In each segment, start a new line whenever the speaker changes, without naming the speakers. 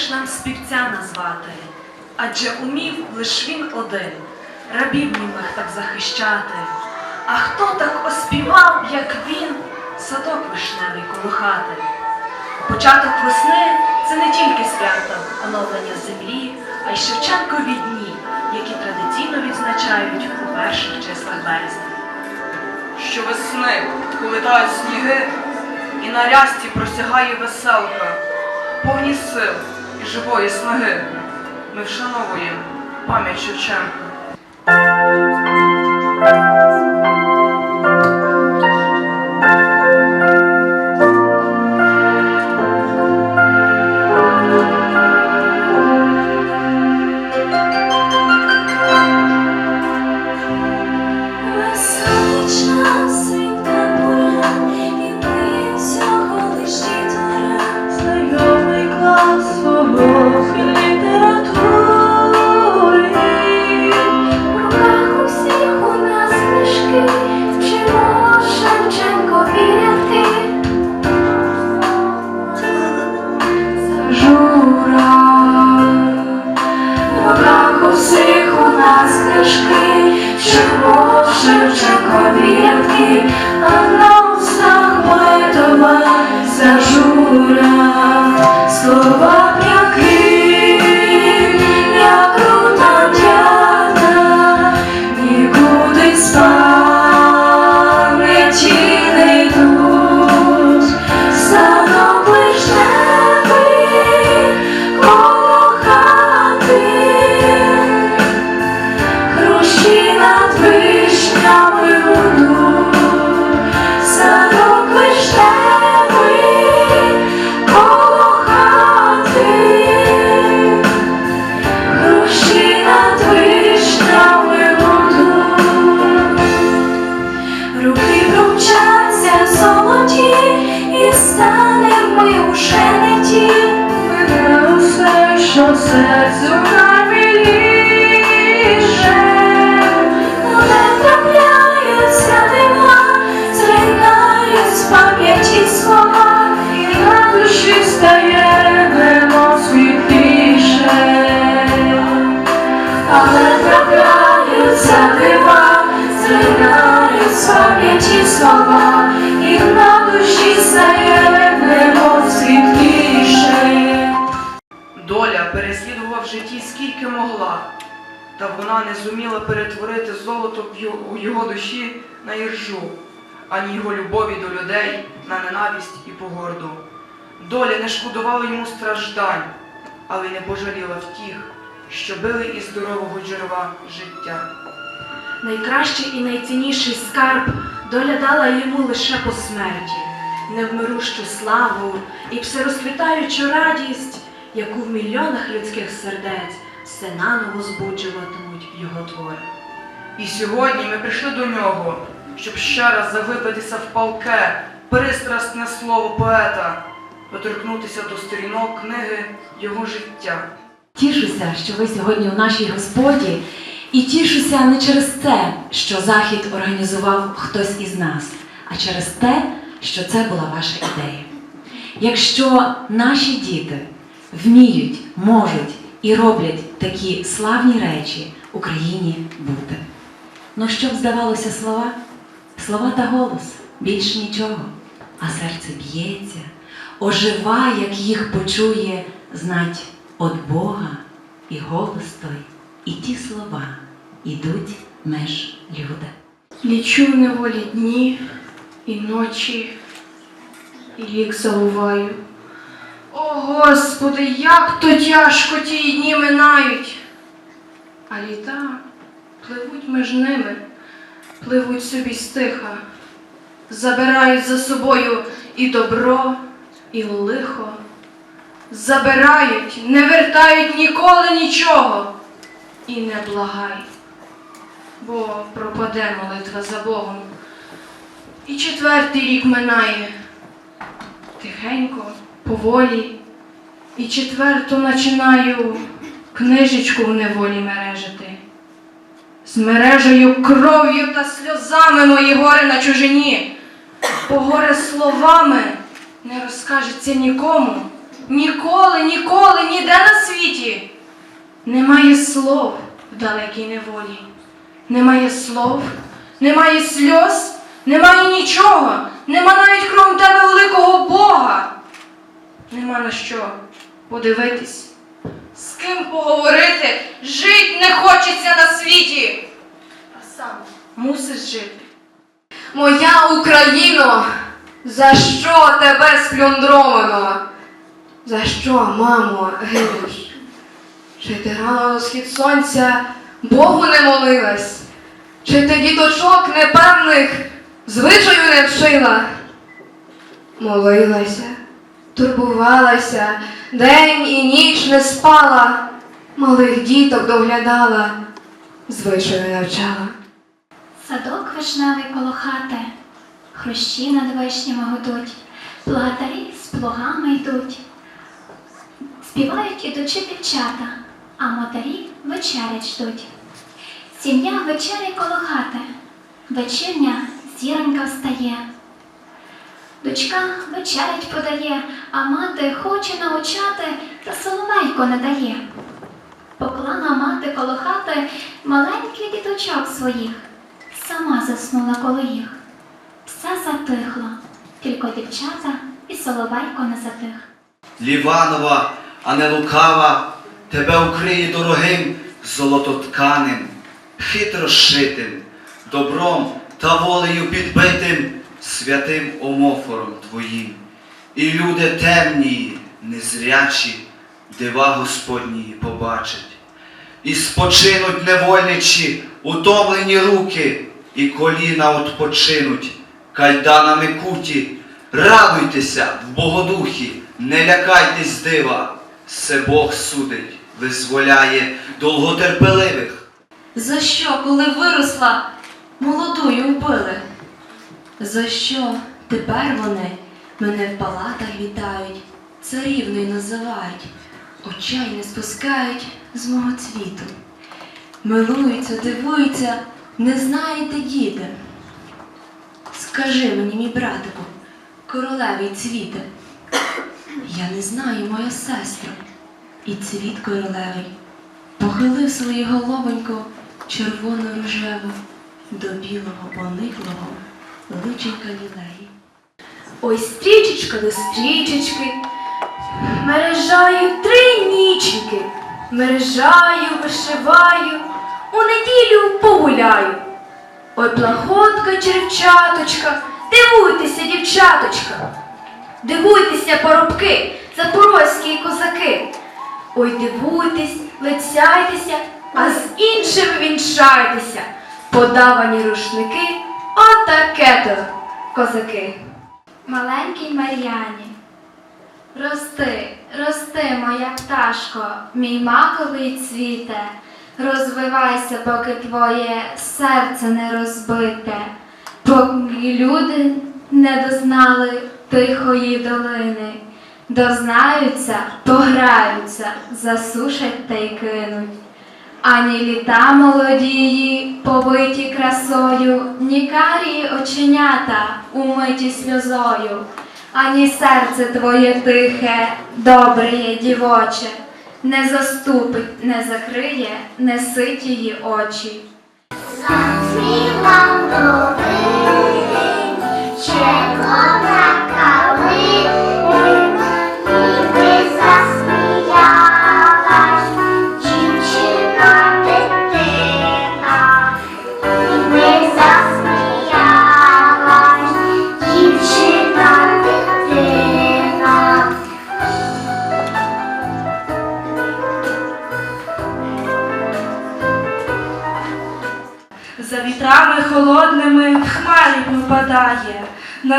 лиш нам співця назвати, адже умів лиш він один, рабів німих так захищати. А хто так оспівав, як він, садок вишневий коло хати? Початок весни це не тільки свято оновлення землі, а й Шевченкові дні, які традиційно відзначають у перших числах березня.
Щовесни, коли тають сніги, і на рясті просягає веселка, повні сил і живої снаги. Ми вшановуємо пам'ять Шевченка.
Вчимо Шевченкові рядки, а на устах поетова зажура. Слова трапляються дива, зринають з пам'яті слова,
і на душі стає немов світліше.
Доля переслідувала в житті скільки могла, та вона не зуміла перетворити золото у його душі на іржу, ані його любові до людей на ненависть і погорду. Доля не шкодувала йому страждань, але й не пожаліла втіх, що били із здорового джерела життя.
Найкращий і найцінніший скарб доля дала йому лише по смерті, невмирущу славу і всерозквітаючу радість, яку в мільйонах людських сердець все наново збуджуватимуть його твори.
І сьогодні ми прийшли до нього, щоб ще раз заглибитися в палке, пристрасне слово поета, доторкнутися до сторінок книги його життя.
Тішуся, що ви сьогодні у нашій господі, і тішуся не через те, що захід організував хтось із нас, а через те, що це була ваша ідея. Якщо наші діти вміють, можуть і роблять такі славні речі Україні бути. Ну щоб здавалося слова? Слова та голос, більш нічого, а серце б'ється, ожива, як їх почує, знать от Бога, і голос той, і ті слова ідуть меж люди.
Лічу в неволі дні і ночі, і вік забуваю. О, Господи, як то тяжко ті дні минають, а літа пливуть між ними, пливуть собі стиха, забирають за собою і добро, і лихо, забирають, не вертають ніколи нічого і не благай бо пропаде молитва за Богом. І четвертий рік минає. Тихенько, поволі, і четверту починаю книжечку в неволі мережити. З мережею кров'ю та сльозами мої горе на чужині, бо горе словами не розкажеться нікому,
ніколи, ніколи, ніде на світі. Немає слов в далекій неволі. Немає слов, немає сльоз, немає нічого, нема навіть крім тебе великого Бога. Нема на що подивитись, з ким поговорити, жить не хочеться на світі, а сам мусиш жити. Моя Україно, за що тебе сплюндровано? За що, мамо, гинеш? Чи ти рано на схід сонця Богу не молилась? Чи ти діточок непевних звичаю не вчила? Молилася, турбувалася, день і ніч не спала, малих діток доглядала, звичаю навчала.
Садок вишневий коло хати, хрущі над вишнями гудуть, плугатарі з плугами йдуть. Співають ідучи дівчата, а мотарі вечерять ждуть. Сім'я вечері коло хати, вечірня зіронька встає. Дочка вечерять подає, а мати хоче навчати, та соловейко не дає. Поклала мати коло хати маленьких діточок своїх, сама заснула коло їх. Все затихло, тільки дівчата і соловейко не затих.
Ліванова, а не лукава, тебе укриє дорогим золототканим, хитро шитим, добром та волею підбитим святим омофором твоїм. І люди темні, незрячі, дива Господні побачать. І спочинуть невольничі, утомлені руки, і коліна odpoczинуть, кайданами куті. Радуйтеся в Богодухі, не лякайтесь дива, все Бог судить, визволяє довготерпеливих.
За що, коли виросла, молодую вбили? За що тепер вони мене в палатах вітають, царівною називають, очей не спускають з мого цвіту. Милуються, дивуються, не знаєте, діти. Скажи мені, мій братику, королевий цвіте, я не знаю, моя сестра, і цвіт королевий. Похилив свою головоньку червоно-рожеву до білого пониклого личенька лілеї.
Ой, стрічечка до стрічечки, мережаю три ніченьки, мережаю, вишиваю, у неділю погуляю. Ой, плахотка, червчаточка, дивуйтеся, дівчаточка, дивуйтеся, поробки, запорозькі козаки. Ой, дивуйтесь, лицяйтеся, а з іншими вінчайтеся. Подавані рушники, отаке то, козаки.
Маленькій Мар'яні. Рости, рости, моя пташко, мій маковий цвіте, розвивайся, поки твоє серце не розбите, поки люди не дознали тихої долини, дознаються, пограються, засушать та й кинуть. Ані літа молодії, повиті красою, ні карії оченята, умиті сльозою, ані серце твоє тихе, добре дівоче, не заступить, не закриє, не сить її очі.
Засвіла новин, червона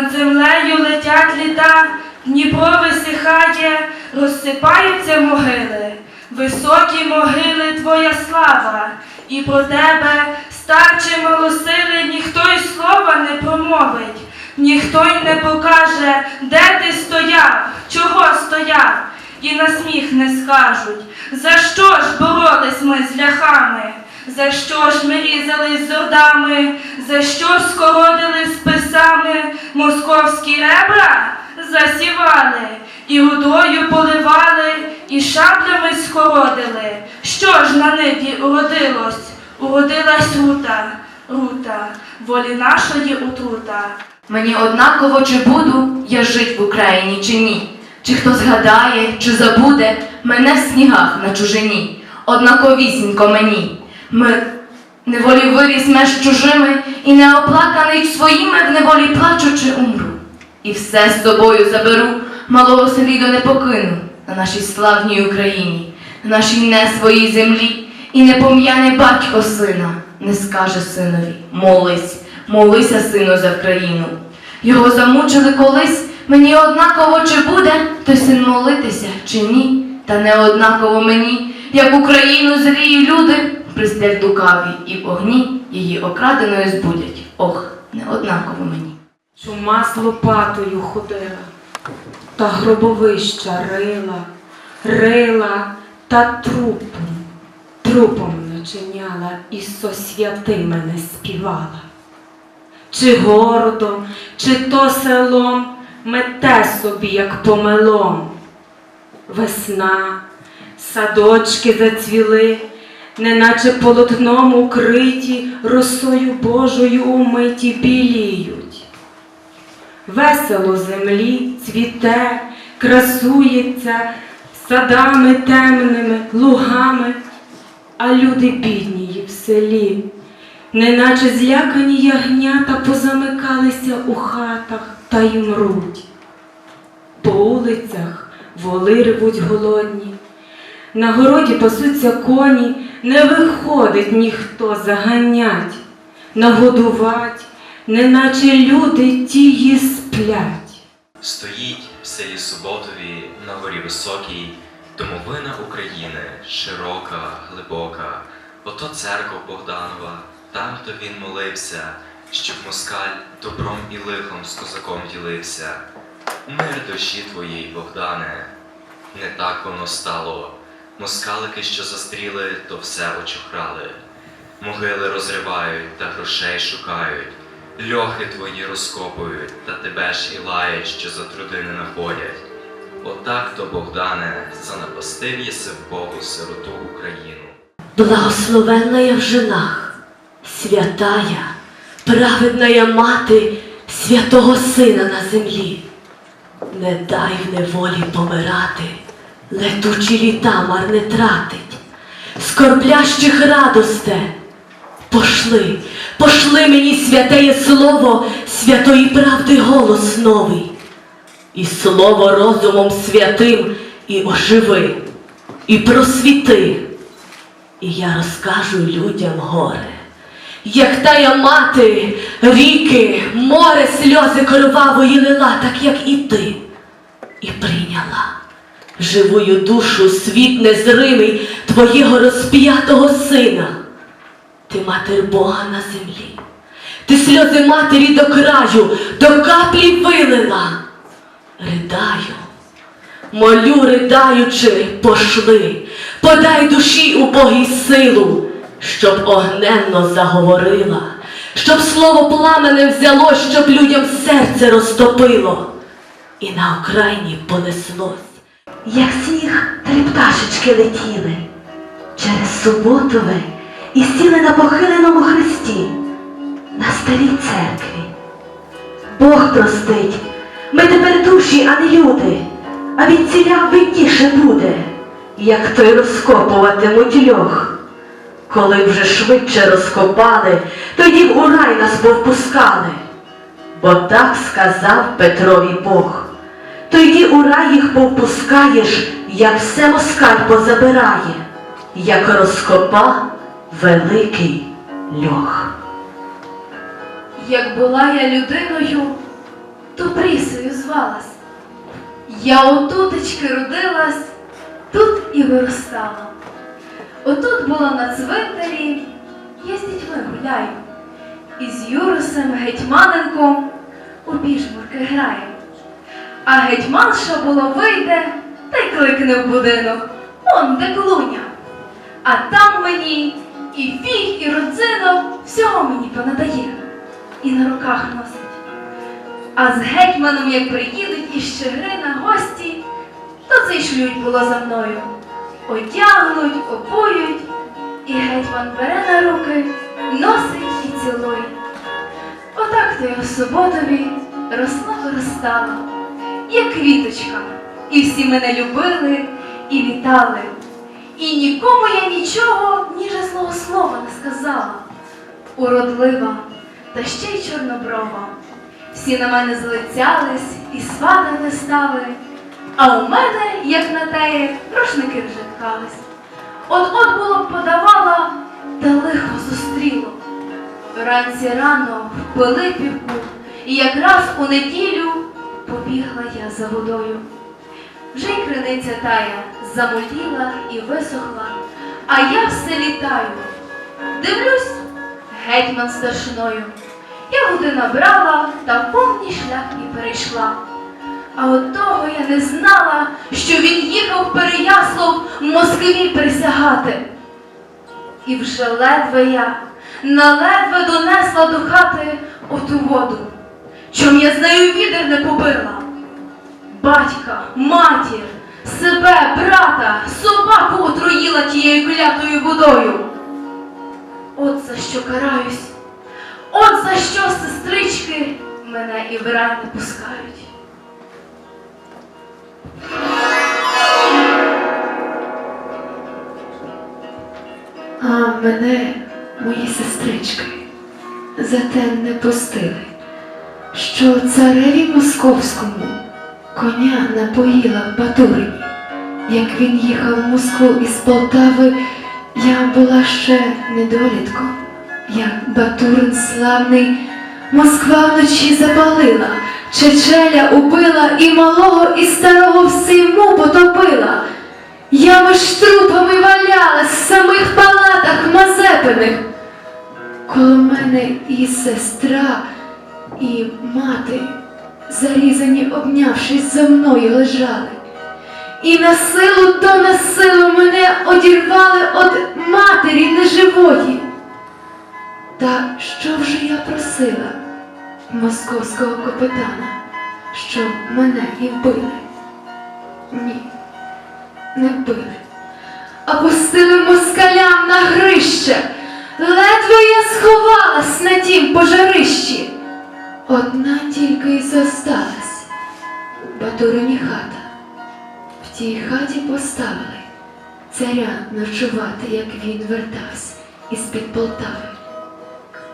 над землею летять літа, Дніпро висихає, розсипаються могили, високі могили твоя слава, і про тебе, старче малосили, ніхто й слова не промовить, ніхто й не покаже, де ти стояв, чого стояв, і на сміх не скажуть, за що ж боролись ми з ляхами. За що ж ми різались з ордами, за що скородили списами московські ребра? засівали, і водою поливали, і шаблями скородили. Що ж на ниві уродилось? Уродилась рута, рута, волі нашої отрута.
Мені однаково, чи буду я жить в Україні, чи ні. Чи хто згадає, чи забуде мене в снігах на чужині. Однаковісінько мені. Ми неволі виріс меж чужими, і неоплаканий своїми в неволі плачучи умру. І все з собою заберу, малого сліду не покину на нашій славній Україні, на нашій не своїй землі, і не пом'яне батько сина, не скаже синові, молись, молися, сину, за країну. Його замучили колись, мені однаково чи буде той син молитися, чи ні, та не однаково мені, як Україну злії люди пристять лукаві, і огні її окраденою збудять. Ох, не однаково мені.
Чума з лопатою ходила, та гробовища рила, рила та трупом, трупом начиняла і со святими не співала. Чи городом, чи то селом мете собі, як помелом. Весна, садочки зацвіли, неначе полотном укриті, росою Божою умиті біліють. Весело землі цвіте, красується садами темними, лугами, а люди біднії в селі, неначе злякані ягнята позамикалися у хатах та й мруть. По улицях воли ревуть голодні, на городі пасуться коні, не виходить ніхто заганять, нагодувать, неначе люди тії сплять.
Стоїть в селі Суботові на горі високій, домовина України, широка, глибока. Ото церква Богданова, там то він молився, щоб москаль добром і лихом з козаком ділився. Мир душі твоїй, Богдане, не так воно стало. Москалики, що застріли, то все очухрали. Могили розривають та грошей шукають. Льохи твої розкопують, та тебе ж і лаять, що за труди не находять. Отак то, Богдане, занапастив єси в Богу сироту Україну.
Благословенная в женах, святая, праведная мати святого Сина на землі. Не дай в неволі помирати, летучі літа марне тратить, скорблящих радосте. Пошли, пошли мені святеє слово, святої правди голос новий, і слово розумом святим і оживи, і просвіти. І я розкажу людям горе, як тая мати, ріки, море сльози кровавої лила, так як і ти, і прийняла живую душу світ незримий твоєго розп'ятого сина. Ти матер Бога на землі, ти сльози матері до краю, до каплі вилила. Ридаю, Молю, ридаючи, пошли, подай душі убогій силу, щоб огненно заговорила, щоб слово пламене взяло, щоб людям серце розтопило, і на окраїні понеслось.
Як сніг три пташечки летіли через суботове і сіли на похиленому хресті на старій церкві. Бог простить, ми тепер душі, а не люди, а від ціля видніше буде, як той розкопуватимуть льох. Коли вже швидше розкопали, тоді в у рай нас повпускали. Бо так сказав Петрові Бог. Тоді у рай їх повпускаєш, як все москаль позабирає, як розкопа великий льох.
Як була я людиною, то прісою звалась. Я отутечки родилась, тут і виростала. Отут була на цвинтарі, я з дітьми гуляю. І з Юрусем гетьманенком у біжмурки граю. А гетьманша було вийде та й кликне в будинок. Он де клуня. А там мені і фіг, і родзинок всього мені понадає і на руках носить. А з гетьманом, як приїдуть із Чигирина гості, то цей шлють було за мною. Одягнуть, опоють, і гетьман бере на руки, носить і цілує. Отак то я в суботові росла виростала, як квіточка, і всі мене любили і вітали. І нікому я нічого, ніж злого слова не сказала. Уродлива, та ще й чорноброва. Всі на мене залицялись і сватати стали, а у мене, як на теє, рушники вже ткались. От-от було б подавала, та лихо зустріло. Вранці рано в Пилипівку, і якраз у неділю побігла я за водою. Вже й криниця тая замутіла і висохла, а я все літаю. Дивлюсь, гетьман старшиною. Я води набрала та повний шлях і перейшла. А от того я не знала, що він їхав Переяслав Москві присягати. І вже ледве я, наледве донесла до хати оту воду, чом я з нею відер не побила. Батька, матір, себе, брата, собаку отруїла тією клятою водою. От за що караюсь, от за що сестрички мене і в рай не пускають.
А мене, мої сестрички, за те не пустили, що цареві московському коня напоїла в Батурині. Як він їхав в Москву із Полтави, я була ще недолітком, як Батурин славний Москва вночі запалила, Чечеля убила і малого, і старого в симу потопила. Я між трупами валялась в самих палатах Мазепиних. Коло мене і сестра, і мати, зарізані, обнявшись за мною, лежали. І на силу то на силу мене одірвали від матері неживої. Та що вже я просила московського капитана, щоб мене і вбили? Ні не вбили, а пустили москалям на грище. Ледве я сховалась на тім пожарищі. Одна тільки й зосталась у Батурині хата. В тій хаті поставили царя ночувати, як він вертався із-під Полтави.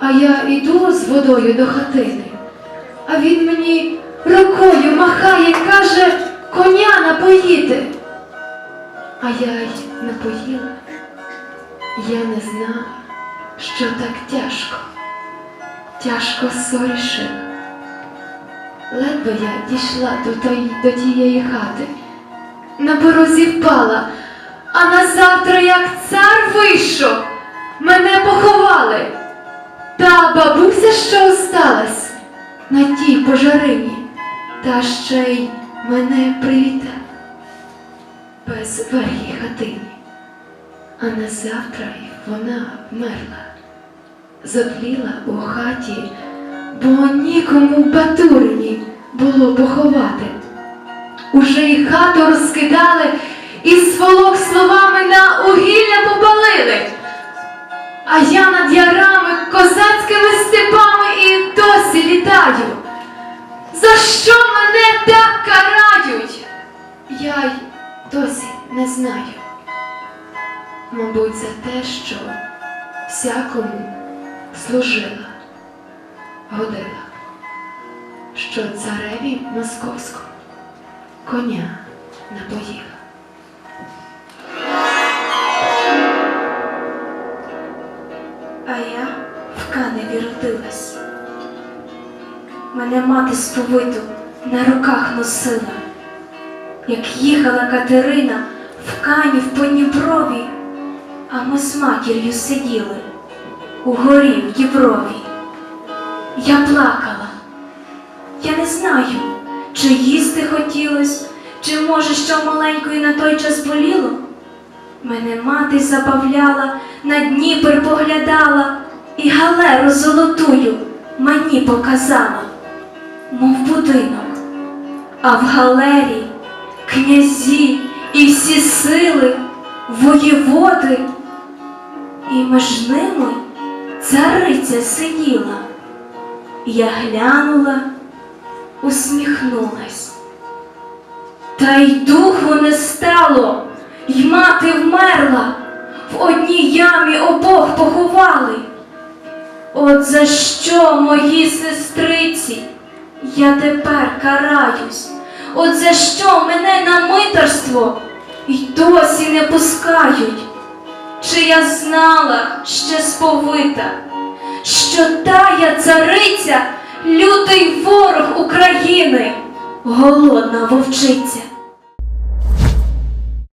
А я іду з водою до хатини, а він мені рукою махає, каже, коня напоїти. А я й напоїла. Я не знала, що так тяжко, тяжко соріше. Ледве я дійшла до, тої, до тієї хати, на порозі впала, а на завтра, як цар вийшов, мене поховали. Та бабуся, що осталась на тій пожарині, та ще й мене привітала без верхій хатині. А на завтра й вона вмерла, затліла у хаті, бо нікому Батурині було поховати. Уже й хату розкидали і сволок словами на угілля попалили. А я над ярами, козацькими степами і досі літаю. За що мене так карають? Я й досі не знаю. Мабуть, за те, що всякому служила, годила, що цареві московському коня напоїла.
А я в каневі родилась. Мене мати сповиту на руках носила, як їхала Катерина в кані в Поніброві, а ми з матір'ю сиділи у в Діброві. Я плакала. Я не знаю, чи їсти хотілось, чи може що маленької на той час боліло. Мене мати забавляла, на Дніпр поглядала і галеру золотую мені показала.
мов будинок, а в галері князі і всі сили, воєводи, і між ними цариця сиділа. Я глянула, усміхнулась. Та й духу не стало, й мати вмерла, в одній ямі обох поховали. От за що, мої сестриці, я тепер караюсь, от за що мене на митерство й досі не пускають. Чи я знала ще сповита, що тая цариця лютий ворог України, голодна вовчиця.